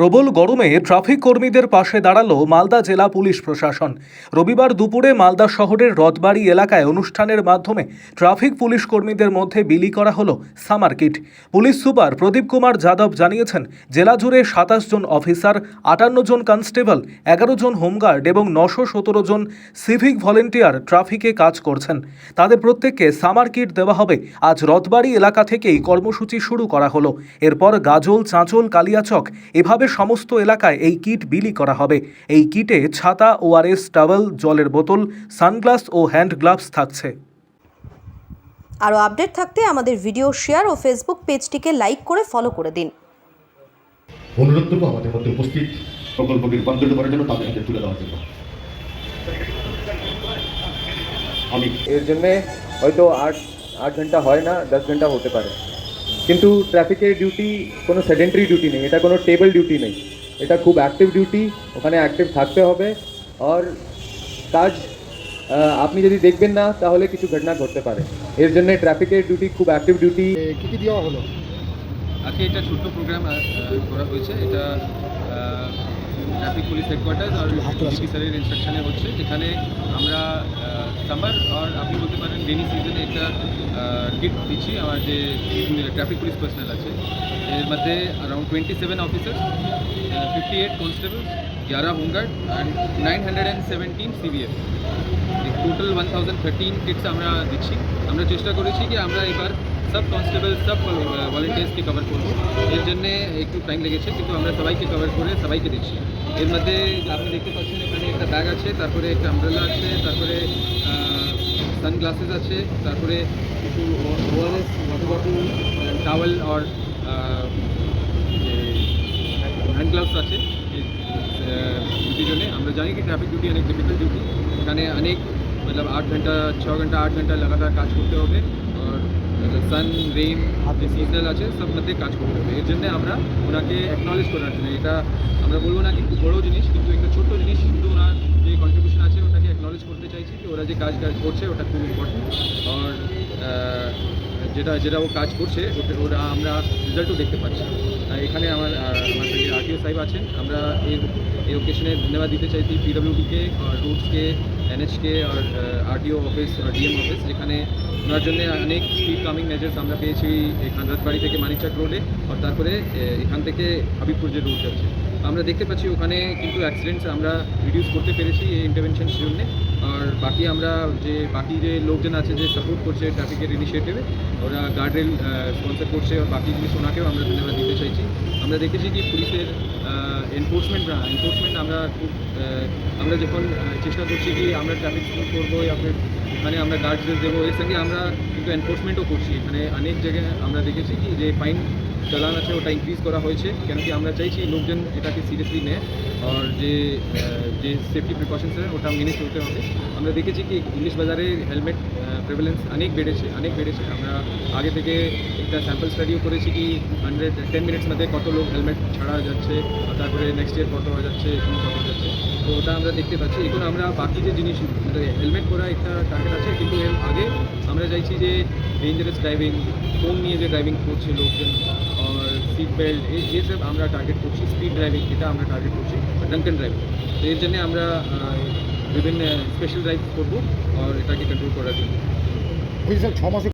প্রবল গরমে ট্রাফিক কর্মীদের পাশে দাঁড়াল মালদা জেলা পুলিশ প্রশাসন। রবিবার দুপুরে মালদা শহরের রথবাড়ি এলাকায় অনুষ্ঠানের মাধ্যমে ট্রাফিক পুলিশ কর্মীদের মধ্যে বিলি করা হলো summer kit. Police super Pradip Kumar Yadav জানিয়েছেন, জেলা জুড়ে সাতাশ জন অফিসার, আটান্ন জন কনস্টেবল, এগারো জন হোমগার্ড এবং নশো সতেরো জন সিভিক ভলেন্টিয়ার ট্রাফিকে কাজ করছেন। তাদের প্রত্যেককে সামার কিট দেওয়া হবে। আজ রথবাড়ি এলাকা থেকেই কর্মসূচি শুরু করা হলো। এরপর গাজল, চাঁচল, কালিয়াচক এভাবে সমস্ত এলাকায় এই কিট বিলি করা হবে। এই কিটে ছাতা ওআরএস টাওয়েল জলের বোতল সানগ্লাস ও হ্যান্ড গ্লাভস থাকছে। আরও আপডেট থাকতে আমাদের ভিডিও শেয়ার ও ফেসবুক পেজটিকে লাইক করে ফলো করে দিন। অনুরোধ করব আমাদের মধ্যে উপস্থিত প্রকল্পকে রূপান্তরিত করার জন্য তাদের হাতে তুলে দেওয়ার জন্য। আমি এর জন্যে হয়তো আট আট ঘণ্টা হয় না দশ ঘণ্টা হতে পারে। কিন্তু ট্রাফিকের ডিউটি কোনো সেডেন্টারি ডিউটি নেই এটা কোনো টেবল ডিউটি নেই। এটা খুব অ্যাক্টিভ ডিউটি ওখানে অ্যাক্টিভ থাকতে হবে। আর কাজ আপনি যদি দেখবেন না তাহলে কিছু ঘটনা ঘটতে পারে। এর জন্য ট্রাফিকের ডিউটি খুব অ্যাক্টিভ ডিউটি কি কি দেওয়া হলো? আজকে এটা ছোট্ট প্রোগ্রাম করা হয়েছে। এটা ট্রাফিক পুলিশ হেডকোয়ার্টার আর ডিসি স্যারের ইনস্ট্রাকশনে হচ্ছে যেখানে আমরা সামার আর আপনি বলতে পারেন রেনি সিজনে একটা কিট দিচ্ছি আমার যে ট্রাফিক পুলিশ পার্সোনাল আছে এর মধ্যে around twenty seven officer fifty eight constable ग्यारह home guard and nine hundred and seventeen CBF total one thousand thirteen kits আমরা দিচ্ছি আমরা চেষ্টা করেছি কি আমরা এবার सब कन्स्टेबल सब वलेंटियार्स के कवर करब एक टाइम लेगे क्योंकि तो सबा के कवर कर सबाई के देखी एर मध्य आपने देखते एक बैग आपर एक अम्ब्रेला आपर सानग्लसेस आपर एक वाटर बटल टावल और हैंड ग्लावस आ जानी कि ट्राफिक ड्यूटी अनेक डिफ़िकल्ट ड्यूटी अनेक मतलब आठ घंटा छः घंटा आठ घंटा लगातार काज करते সান রেইন যে সিজনাল আছে, সব মধ্যে কাজ করতে হবে। এর জন্য আমরা ওনাকে অ্যাকনলেজ করার জন্য এটা আমরা বলব না কিন্তু বড়ো জিনিস, কিন্তু একটা ছোট্ট জিনিস, কিন্তু ওনার যে কন্ট্রিবিউশন আছে, ওটাকে অ্যাকনলেজ করতে চাইছি কি ওরা যে কাজ কাজ করছে, ওটা খুব ইম্পর্টেন্ট আর যেটা যেটা ও কাজ করছে, ওটা আমরা রেজাল্টও দেখতে পাচ্ছি। এখানে আমার সঙ্গে আরটিও সাহেব আছেন। আমরা এর, এই ওকেশনে ধন্যবাদ দিতে চাইছি পিডব্লিউডিকে আর রুটসকে এনএচকে আর আরডিও অফিস আর ডিএম অফিস যেখানে ওনার জন্য অনেক স্পিড কামিং মেজার্স আমরা পেয়েছি এই রাজবাড়ি থেকে মানিকচাক রোডে আর তারপরে এখান থেকে হাবিবপুর যে রোড যাচ্ছে। আমরা দেখতে পাচ্ছি ওখানে কিন্তু অ্যাক্সিডেন্টস আমরা রিডিউস করতে পেরেছি এই ইন্টারভেনশনের জন্য। আর বাকি আমরা যে বাকি যে লোকজন আছে যে সাপোর্ট করছে ট্রাফিকের ইনিশিয়েটিভে ওরা গার্ডরেল স্পন্সর করছে আর বাকি জিনিস ওনাকেও আমরা ধন্যবাদ দিতে চাইছি। আমরা দেখেছি কি পুলিশের এনফোর্সমেন্ট এনফোর্সমেন্ট আমরা খুব আমরা যখন চেষ্টা করছি কি আমরা ট্রাফিক করব আপনার এখানে আমরা গার্ডস দেবো, এর সঙ্গে আমরা কিন্তু এনফোর্সমেন্টও করছি। এখানে অনেক জায়গায় আমরা দেখেছি কি যে ফাইন চালান আছে, ওটা ইনক্রিজ করা হয়েছে। কেন কি আমরা চাইছি লোকজন এটাকে সিরিয়াসলি নেয়। আর যে যে সেফটি প্রিকশনস আছে ওটা মেনে চলতে হবে। আমরা দেখেছি কি ইংলিশ বাজারে হেলমেট প্রেভেলেন্স অনেক বেড়েছে অনেক বেড়েছে। আমরা আগে থেকে একটা স্যাম্পল স্টাডিও করেছি কি হান্ড্রেড টেন মিনিটস মধ্যে কত লোক হেলমেট ছাড়া যাচ্ছে, তারপরে নেক্সট ইয়ার কত হয়ে যাচ্ছে কত তো ওটা আমরা দেখতে পাচ্ছি। এখন আমরা বাকি যে জিনিস হেলমেট পরা একটা টার্গেট আছে, কিন্তু এর আগে আমরা চাইছি যে ডেঞ্জারাস ড্রাইভিং ফোন নিয়ে যে ড্রাইভিং করছে লোকজন, আর সিট বেল্ট এই এই সব আমরা টার্গেট করছি স্পিড ড্রাইভিং এটা আমরা টার্গেট করছি ড্রাঙ্কেন ড্রাইভিং তো এর জন্য আমরা বিভিন্ন স্পেশাল ড্রাইভ করব, আর এটাকে কন্ট্রোল করার জন্য। ছ মাসে